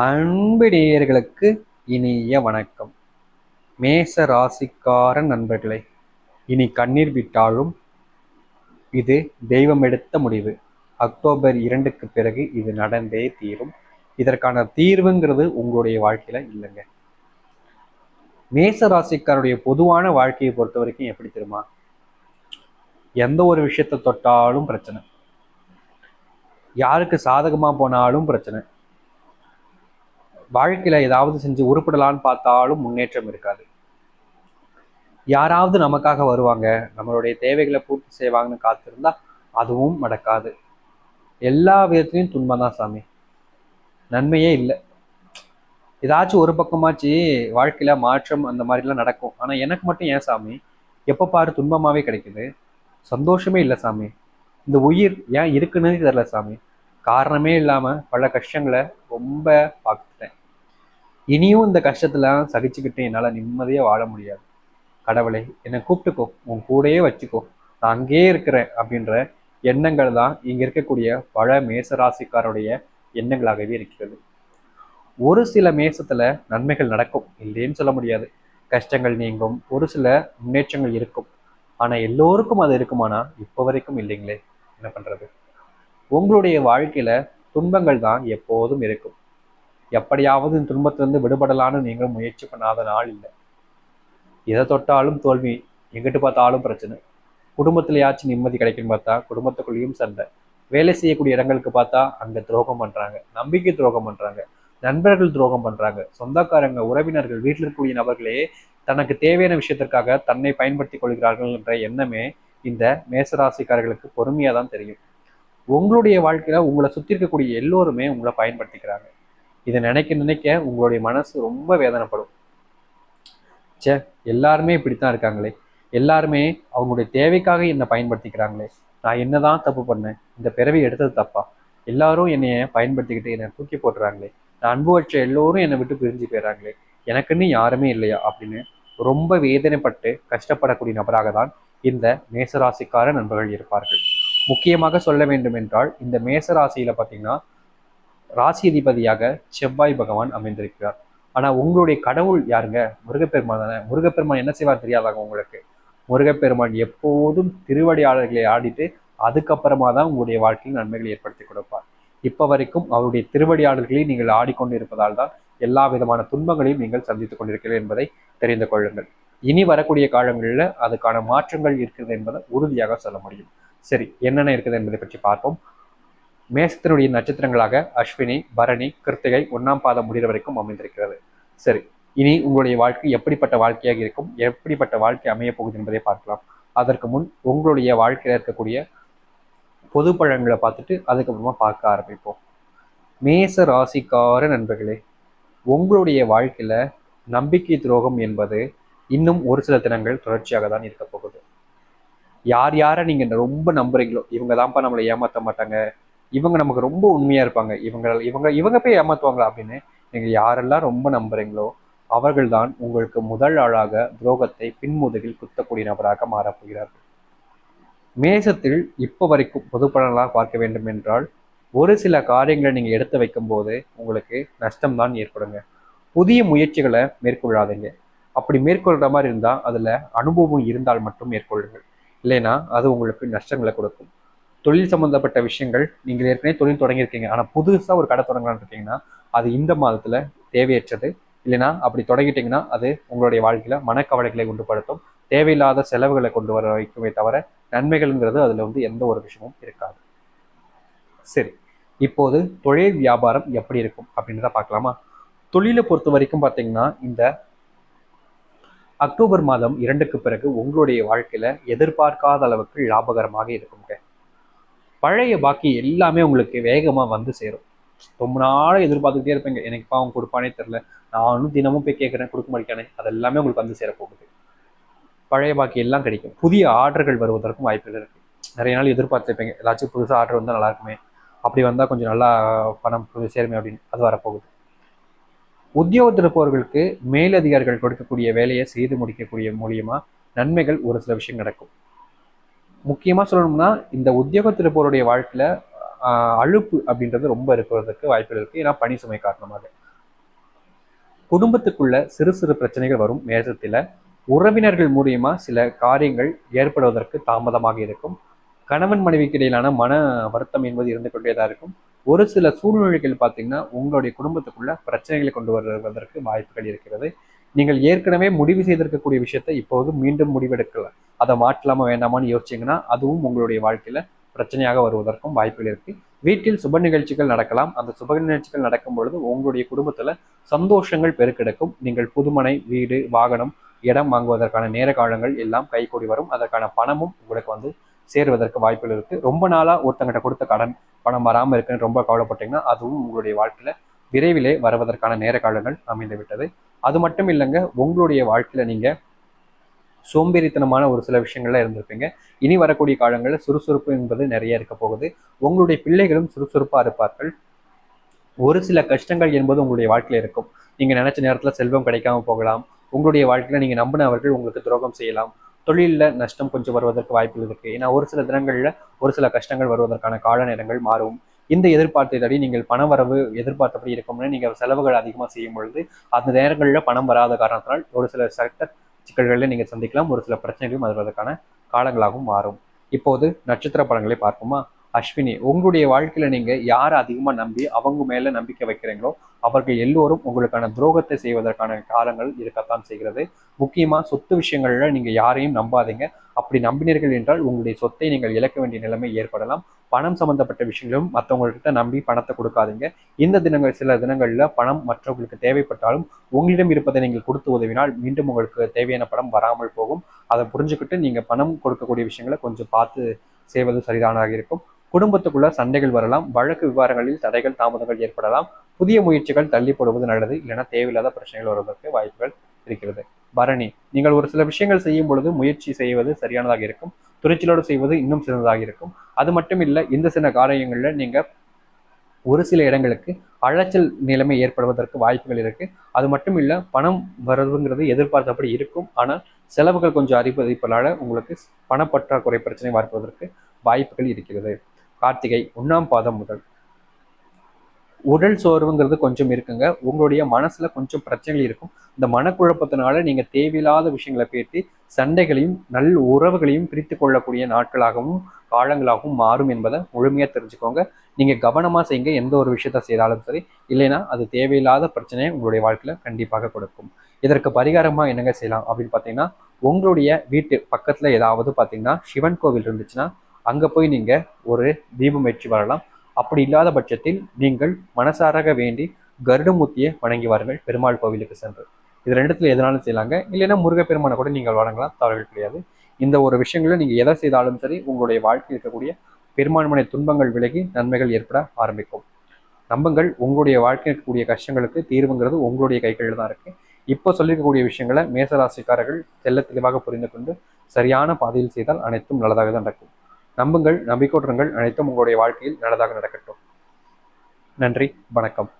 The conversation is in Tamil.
அன்பு நேயர்களுக்கு இனிய வணக்கம். மேச ராசிக்கார நண்பர்களே இனி கண்ணீர் விட்டாலும் இது தெய்வம் எடுத்த முடிவு. அக்டோபர் இரண்டுக்கு பிறகு இது நடந்தே தீரும். இதற்கான தீர்வுங்கிறது உங்களுடைய வாழ்க்கையில இல்லைங்க. மேச ராசிக்காருடைய பொதுவான வாழ்க்கையை பொறுத்த வரைக்கும் எப்படி தெரியுமா? எந்த ஒரு விஷயத்தை தொட்டாலும் பிரச்சனை. யாருக்கு சாதகமாக போனாலும் பிரச்சனை. வாழ்க்கையில் ஏதாவது செஞ்சு உருப்பிடலான்னு பார்த்தாலும் முன்னேற்றம் இருக்காது. யாராவது நமக்காக வருவாங்க நம்மளுடைய தேவைகளை பூர்த்தி செய்வாங்கன்னு காத்திருந்தா அதுவும் நடக்காது. எல்லா விதத்துலையும் துன்பம் தான் சாமி. நன்மையே இல்லை. ஏதாச்சும் ஒரு பக்கமாச்சு வாழ்க்கையில் மாற்றம் அந்த மாதிரிலாம் நடக்கும். ஆனால் எனக்கு மட்டும் ஏன் சாமி? எப்போ பாரு துன்பமாகவே கிடைக்குது. சந்தோஷமே இல்லை சாமி. இந்த உயிர் ஏன் இருக்குன்னு தெரில சாமி. காரணமே இல்லாமல் பல கஷ்டங்களை ரொம்ப பார்த்துட்டேன். இனியும் இந்த கஷ்டத்தெல்லாம் சகிச்சுக்கிட்டு என்னால் நிம்மதியாக வாழ முடியாது. கடவுளை என்னை கூப்பிட்டுக்கோ. உன் கூடயே வச்சுக்கோ. நான் அங்கேயே இருக்கிறேன் அப்படின்ற எண்ணங்கள் தான் இங்கே இருக்கக்கூடிய பல மேசராசிக்காருடைய எண்ணங்களாகவே இருக்கிறது. ஒரு சில மேசத்துல நன்மைகள் நடக்கும். இல்லைன்னு சொல்ல முடியாது. கஷ்டங்கள் நீங்கும். ஒரு சில முன்னேற்றங்கள் இருக்கும். ஆனால் எல்லோருக்கும் அது இருக்குமானா? இப்போ வரைக்கும் இல்லைங்களே. என்ன பண்றது? உங்களுடைய வாழ்க்கையில துன்பங்கள் தான் எப்போதும் இருக்கும். எப்படியாவது இந்த துன்பத்திலிருந்து விடுபடலான்னு நீங்கள் முயற்சி பண்ணாத நாள் இல்லை. எதை தொட்டாலும் தோல்வி எங்கிட்டு பார்த்தாலும் பிரச்சனை. குடும்பத்திலேயாச்சும் நிம்மதி கிடைக்கும் பார்த்தா குடும்பத்துக்குள்ளேயும் சண்டை. வேலை செய்யக்கூடிய இடங்களுக்கு பார்த்தா அங்க துரோகம் பண்றாங்க. நம்பிக்கை துரோகம் பண்றாங்க. நண்பர்கள் துரோகம் பண்றாங்க. சொந்தக்காரங்க உறவினர்கள் வீட்டில் இருக்கக்கூடிய நபர்களே தனக்கு தேவையான விஷயத்திற்காக தன்னை பயன்படுத்திக் கொள்கிறார்கள் என்ற எண்ணமே இந்த மேசராசிக்காரர்களுக்கு பொறுமையாக தான் தெரியும். உங்களுடைய வாழ்க்கையில உங்களை சுத்தி இருக்கக்கூடிய எல்லோருமே உங்களை பயன்படுத்திக்கிறாங்க. இதை நினைக்க நினைக்க உங்களுடைய மனசு ரொம்ப வேதனைப்படும். ச்சே எல்லாருமே இப்படித்தான் இருக்காங்களே. எல்லாருமே அவங்களுடைய தேவைக்காக என்னை பயன்படுத்திக்கிறாங்களே. நான் என்னதான் தப்பு பண்ணேன்? இந்த பிறவி எடுத்தது தப்பா? எல்லாரும் என்னைய பயன்படுத்திக்கிட்டு என்னை தூக்கி போட்டுறாங்களே. நான் அன்பு வச்ச எல்லோரும் என்னை விட்டு பிரிஞ்சு போயிடுறாங்களே எனக்குன்னு யாருமே இல்லையா? அப்படின்னு ரொம்ப வேதனைப்பட்டு கஷ்டப்படக்கூடிய நபராக தான் இந்த மேசராசிக்கார நண்பர்கள் இருப்பார்கள். முக்கியமாக சொல்ல வேண்டும் என்றால் இந்த மேசராசியில பார்த்தீங்கன்னா ராசி அதிபதியாக செவ்வாய் பகவான் அமைந்திருக்கிறார். ஆனா உங்களுடைய கடவுள் யாருங்க? முருகப்பெருமான் தானே முருகப்பெருமான் என்ன செய்வார் தெரியாதாங்க உங்களுக்கு? முருகப்பெருமான் எப்போதும் திருவடியாளர்களை ஆடிட்டு அதுக்கப்புறமா தான் உங்களுடைய வாழ்க்கையில் நன்மைகளை ஏற்படுத்தி கொடுப்பார். இப்ப வரைக்கும் அவருடைய திருவடியாளர்களை நீங்கள் ஆடிக்கொண்டு இருப்பதால் தான் எல்லா விதமான துன்பங்களையும் நீங்கள் சந்தித்துக் கொண்டிருக்கிறீர்கள் என்பதை தெரிந்து கொள்ளுங்கள். இனி வரக்கூடிய காலங்களில் அதுக்கான மாற்றங்கள் இருக்கிறது என்பதை உறுதியாக சொல்ல முடியும். சரி என்னென்ன இருக்குது என்பதை பற்றி பார்ப்போம். மேசத்தினுடைய நட்சத்திரங்களாக அஸ்வினி பரணி கிருத்திகை ஒன்னாம் பாதம் முடிகிற வரைக்கும் அமைந்திருக்கிறது. சரி இனி உங்களுடைய வாழ்க்கை எப்படிப்பட்ட வாழ்க்கையாக இருக்கும் எப்படிப்பட்ட வாழ்க்கை அமையப் போகுது என்பதை பார்க்கலாம். அதற்கு முன் உங்களுடைய வாழ்க்கையில் இருக்கக்கூடிய பொது பழங்களை பார்த்துட்டு அதுக்கப்புறமா பார்க்க ஆரம்பிப்போம். மேச ராசிக்கார நண்பர்களே உங்களுடைய வாழ்க்கையில் நம்பிக்கை துரோகம் என்பது இன்னும் ஒரு சில தினங்கள் தொடர்ச்சியாக தான் இருக்க போகுது. யார் யாரை நீங்கள் ரொம்ப நம்புறீங்களோ இவங்க தான்ப்பா நம்மளை ஏமாற்ற மாட்டாங்க இவங்க நமக்கு ரொம்ப உண்மையா இருப்பாங்க. இவங்க இவங்க இவங்க போய் ஏமாத்துவாங்களா அப்படின்னு நீங்க யாரெல்லாம் ரொம்ப நம்புறீங்களோ அவர்கள்தான் உங்களுக்கு முதல் ஆளாக துரோகத்தை பின்முதுகில் குத்தக்கூடிய நபராக மாறப்போகிறார்கள் மேசத்தில் இப்போ வரைக்கும் பொது பார்க்க வேண்டும் என்றால் ஒரு சில காரியங்களை நீங்கள் எடுத்து வைக்கும்போது உங்களுக்கு நஷ்டம் தான் ஏற்படுங்க. புதிய முயற்சிகளை மேற்கொள்ளாதீங்க. அப்படி மேற்கொள்ற மாதிரி இருந்தால் அதுல அனுபவம் இருந்தால் மட்டும் மேற்கொள்ளுங்கள். இல்லைன்னா அது உங்களுக்கு நஷ்டங்களை கொடுக்கும். தொழில் சம்மந்தப்பட்ட விஷயங்கள் நீங்கள் ஏற்கனவே தொழில் தொடங்கியிருக்கீங்க. ஆனால் புதுசாக ஒரு கடை தொடங்கலான்னு இருக்கீங்கன்னா அது இந்த மாதத்தில் தேவையற்றது. இல்லைன்னா அப்படி தொடங்கிட்டீங்கன்னா அது உங்களுடைய வாழ்க்கையில் மனக்கவலைகளை உண்டுபடுத்தும். தேவையில்லாத செலவுகளை கொண்டு வர வைக்குமே தவிர நன்மைகள்ங்கிறது அதில் வந்து எந்த ஒரு விஷயமும் இருக்காது. சரி. இப்போது தொழில் வியாபாரம் எப்படி இருக்கும் அப்படின்றத பார்க்கலாமா? தொழிலை பொறுத்த வரைக்கும் பார்த்தீங்கன்னா இந்த அக்டோபர் மாதம் இரண்டுக்கு பிறகு உங்களுடைய வாழ்க்கையில் எதிர்பார்க்காத அளவுக்கு லாபகரமாக இருக்குங்க. பழைய பாக்கி எல்லாமே உங்களுக்கு வேகமாக வந்து சேரும். ரொம்ப நாள் எதிர்பார்த்துக்கிட்டே இருப்பேங்க. எனக்கு பாவம் கொடுப்பானே தெரில நானும் தினமும் போய் கேட்குறேன் கொடுக்க மாட்டேங்கானே அதெல்லாமே உங்களுக்கு வந்து சேரப்போகுது பழைய பாக்கி எல்லாம் கிடைக்கும். புதிய ஆர்டர்கள் வருவதற்கும் வாய்ப்புகள் இருக்குது நிறைய நாள் எதிர்பார்த்துருப்பீங்க. ஏதாச்சும் புதுசாக ஆர்டர் வந்தால் நல்லா இருக்குமே. அப்படி வந்தால் கொஞ்சம் நல்லா பணம் சேருமே அப்படின்னு அது வரப்போகுது. உத்தியோகத்தில் இருப்பவர்களுக்கு மேலதிகாரிகள் கொடுக்கக்கூடிய வேலையை செய்து முடிக்கக்கூடிய மூலியமாக நன்மைகள் ஒரு சில விஷயம் நடக்கும். முக்கியமாக சொல்லணும்னா இந்த உத்தியோகத்தில் இருப்பவருடைய வாழ்க்கையில ஆஹ் அப்படின்றது ரொம்ப இருக்கிறதுக்கு வாய்ப்புகள் இருக்குது ஏன்னா பணி சுமை காரணமாக. குடும்பத்துக்குள்ள சிறு சிறு பிரச்சனைகள் வரும் நேரத்தில். உறவினர்கள் மூலியமா சில காரியங்கள் ஏற்படுவதற்கு தாமதமாக இருக்கும். கணவன் மனைவிக்கு இடையிலான மன வருத்தம் என்பது இருந்து கொண்டேதான் இருக்கும். ஒரு சில சூழ்நிலைகள் பார்த்தீங்கன்னா உங்களுடைய குடும்பத்துக்குள்ள பிரச்சனைகளை கொண்டு வருவதற்கு வாய்ப்புகள் இருக்கிறது. நீங்கள் ஏற்கனவே முடிவு செய்திருக்கக்கூடிய விஷயத்தை இப்போது மீண்டும் முடிவெடுக்கல. அதை மாற்றலாமா வேண்டாமான்னு யோசிச்சிங்கன்னா அதுவும் உங்களுடைய வாழ்க்கையில பிரச்சனையாக வருவதற்கும் வாய்ப்புகள் இருக்கு. வீட்டில் சுப நிகழ்ச்சிகள் நடக்கலாம். அந்த சுப நிகழ்ச்சிகள் நடக்கும் பொழுது உங்களுடைய குடும்பத்துல சந்தோஷங்கள் பெருக்கெடுக்கும். நீங்கள் புதுமனை வீடு வாகனம் இடம் வாங்குவதற்கான நேர காலங்கள் எல்லாம் கைகூடி வரும். அதற்கான பணமும் உங்களுக்கு வந்து சேருவதற்கு வாய்ப்புகள் இருக்கு. ரொம்ப நாளா ஒருத்தங்கிட்ட கொடுத்த கடன் பணம் வராமல் இருக்குன்னு ரொம்ப கவலைப்பட்டீங்கன்னா அதுவும் உங்களுடைய வாழ்க்கையில விரைவிலே வருவதற்கான நேர காலங்கள் அமைந்து விட்டது அது மட்டும் இல்லைங்க உங்களுடைய வாழ்க்கையில் நீங்கள் சோம்பேறித்தனமான ஒரு சில விஷயங்கள்ல இருந்திருப்பீங்க. இனி வரக்கூடிய காலங்களில் சுறுசுறுப்பு என்பது நிறைய இருக்க போகுது. உங்களுடைய பிள்ளைகளும் சுறுசுறுப்பாக இருப்பார்கள். ஒரு சில கஷ்டங்கள் என்பது உங்களுடைய வாழ்க்கையில் இருக்கும். நீங்கள் நினச்ச நேரத்தில் செல்வம் கிடைக்காம போகலாம். உங்களுடைய வாழ்க்கையில் நீங்கள் நம்பினவர்கள் உங்களுக்கு துரோகம் செய்யலாம். தொழிலில் நஷ்டம் கொஞ்சம் வருவதற்கு வாய்ப்புகள் இருக்குது ஏன்னா ஒரு சில தினங்களில் ஒரு சில கஷ்டங்கள் வருவதற்கான கால நேரங்கள் மாறும். இந்த எதிர்பார்த்தபடி நீங்கள் பண வரவு எதிர்பார்த்தபடி இருக்கும்னு நீங்கள் செலவுகள் அதிகமாக செய்யும் பொழுது அந்த நேரங்களில் பணம் வராத காரணத்தினால் ஒரு சில சட்ட சிக்கல்களில் நீங்கள் சந்திக்கலாம். ஒரு சில பிரச்சனைகளும் வருவதற்கான காலங்களாகவும் மாறும். இப்போது நட்சத்திர படங்களை பார்ப்போமா? அஸ்வினி உங்களுடைய வாழ்க்கையில நீங்க யாரை அதிகமா நம்பி அவங்க மேல நம்பிக்கை வைக்கிறீங்களோ அவர்கள் எல்லோரும் உங்களுக்கான துரோகத்தை செய்வதற்கான காலங்கள் இருக்கத்தான் செய்கிறது. முக்கியமா சொத்து விஷயங்கள்ல நீங்க யாரையும் நம்பாதீங்க. அப்படி நம்பினீர்கள் என்றால் உங்களுடைய சொத்தை நீங்கள் இழக்க வேண்டிய நிலைமை ஏற்படலாம். பணம் சம்பந்தப்பட்ட விஷயங்களும் மற்றவங்கள்கிட்ட நம்பி பணத்தை கொடுக்காதீங்க. இந்த தினங்கள் சில தினங்களில் பணம் மற்றவங்களுக்கு தேவைப்பட்டாலும் உங்களிடம் இருப்பதை நீங்கள் கொடுத்து உதவினால் மீண்டும் உங்களுக்கு தேவையான பணம் வராமல் போகும். அதை புரிஞ்சுக்கிட்டு நீங்கள் பணம் கொடுக்கக்கூடிய விஷயங்களை கொஞ்சம் பார்த்து செய்வது சரிதானாக இருக்கும். குடும்பத்துக்குள்ள சண்டைகள் வரலாம் வழக்கு விவகாரங்களில் தடைகள் தாமதங்கள் ஏற்படலாம் புதிய முயற்சிகள் தள்ளிப்படுவது நல்லது இல்லைன்னா தேவையில்லாத பிரச்சனைகள் வருவதற்கு வாய்ப்புகள் இருக்கிறது. பரணி நீங்கள் ஒரு சில விஷயங்கள் செய்யும் பொழுது முயற்சி செய்வது சரியானதாக இருக்கும் துணிச்சலோடு செய்வது இன்னும் சிறந்ததாக இருக்கும். அது மட்டும் இல்லை இந்த சில காரியங்களில் நீங்கள் ஒரு சில இடங்களுக்கு அழைச்சல் நிலைமை ஏற்படுவதற்கு வாய்ப்புகள் இருக்கு. அது மட்டும் இல்லை பணம் வருதுங்கிறது எதிர்பார்த்தபடி இருக்கும் ஆனால் செலவுகள் கொஞ்சம் அதிகரிப்பதால உங்களுக்கு பணப்பற்றாக்குறை பிரச்சனை வாய்ப்பதற்கு வாய்ப்புகள் இருக்கிறது. கார்த்திகை ஒன்றாம் பாதம் முதல். உடல் சோர்வுங்கிறது கொஞ்சம் இருக்குங்க. உங்களுடைய மனசுல கொஞ்சம் பிரச்சனைகள் இருக்கும். இந்த மனக்குழப்பத்தினால நீங்க தேவையில்லாத விஷயங்களை பேசி சண்டைகளையும் நல் உறவுகளையும் பிரித்து கொள்ளக்கூடிய நாட்களாகவும் காலங்களாகவும் மாறும் என்பதை முழுமையா தெரிஞ்சுக்கோங்க. நீங்க கவனமா செய்யுங்க. எந்த ஒரு விஷயத்த செய்தாலும் சரி. இல்லைன்னா அது தேவையில்லாத பிரச்சனையை உங்களுடைய வாழ்க்கையில கண்டிப்பாக கொடுக்கும். இதற்கு பரிகாரமா என்னங்க செய்யலாம் அப்படின்னு பார்த்தீங்கன்னா உங்களுடைய வீட்டு பக்கத்துல ஏதாவது பார்த்தீங்கன்னா சிவன் கோவில் இருந்துச்சுன்னா அங்கே போய் நீங்கள் ஒரு தீபம் ஏற்றி வரலாம். அப்படி இல்லாத பட்சத்தில் நீங்கள் மனசாராக வேண்டி கருடமூர்த்தியை வணங்கி வாருங்கள் பெருமாள் கோவிலுக்கு சென்று. இது ரெண்டுத்துல எதனாலும் செய்யலாங்க. இல்லைன்னா முருகப்பெருமானை கூட நீங்கள் வணங்கலாம் தவறுகள் கிடையாது. இந்த ஒரு விஷயங்களை நீங்கள் எதை செய்தாலும் சரி உங்களுடைய வாழ்க்கையில் இருக்கக்கூடிய பெரும்பான்மையான துன்பங்கள் விலகி நன்மைகள் ஏற்பட ஆரம்பிக்கும். நம்பங்கள் உங்களுடைய வாழ்க்கையில் இருக்கக்கூடிய கஷ்டங்களுக்கு தீர்வுங்கிறது உங்களுடைய கைகளில் தான் இருக்கு. இப்போ சொல்லியிருக்கக்கூடிய விஷயங்களை மேசராசிக்காரர்கள் தெல்ல தெளிவாக புரிந்து கொண்டு சரியான பாதையில் செய்தால் அனைத்தும் நல்லதாக தான் நடக்கும். நம்புங்கள் நம்பிக்கொட்டுங்கள் அனைத்தும் உங்களுடைய வாழ்க்கையில் நல்லதாக நடக்கட்டும். நன்றி வணக்கம்.